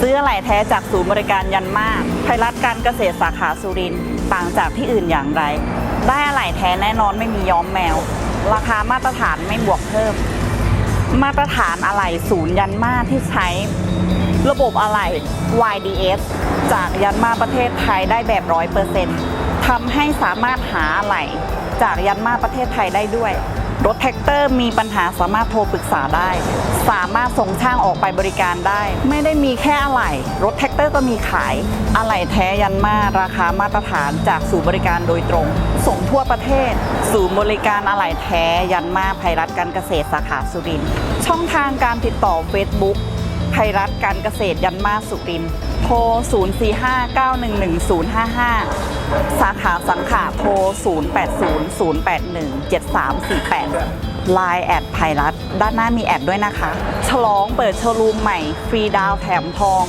ซื้ออะไหล่แท้จากศูนย์บริการยันมาไพรัตการเกษตรสาขาสุรินทร์ต่างจากที่อื่นอย่างไร ได้อะไหล่แท้แน่นอนไม่มีย้อมแมว ราคามาตรฐานไม่บวกเพิ่ม มาตรฐานอะไหล่ศูนย์ยันมาที่ใช้ ระบบอะไหล่ YDS จากยันมาประเทศไทยได้แบบร้อยเปอร์เซ็นต์ทำให้สามารถหาอะไหล่จากยันมาประเทศไทยได้ด้วย รถแท็กเตอร์มีปัญหาสามารถโทรปรึกษาได้ สามารถส่งช่างออกไปบริการได้ ไม่ได้มีแค่อะไหล่รถแท็กเตอร์ก็มีขาย อะไหล่แท้ยันมาราคามาตรฐานจากศูนย์บริการโดยตรง ส่งทั่วประเทศ ศูนย์บริการอะไหล่แท้ยันมาภัยรัฐการเกษตรสาขาสุรินทร์ช่องทางการติดต่อ Facebook ไทยรัฐการเกษตรยันมาสุรินทร์โทร 045-911-055 สาขาสังขาโทร 080-081-7348 l ล n e แอดไพรัตด้านหน้ามีแอดด้วยนะคะ ฉลองเปิดโชว์รูมใหม่ ฟรีดาวแถมทอง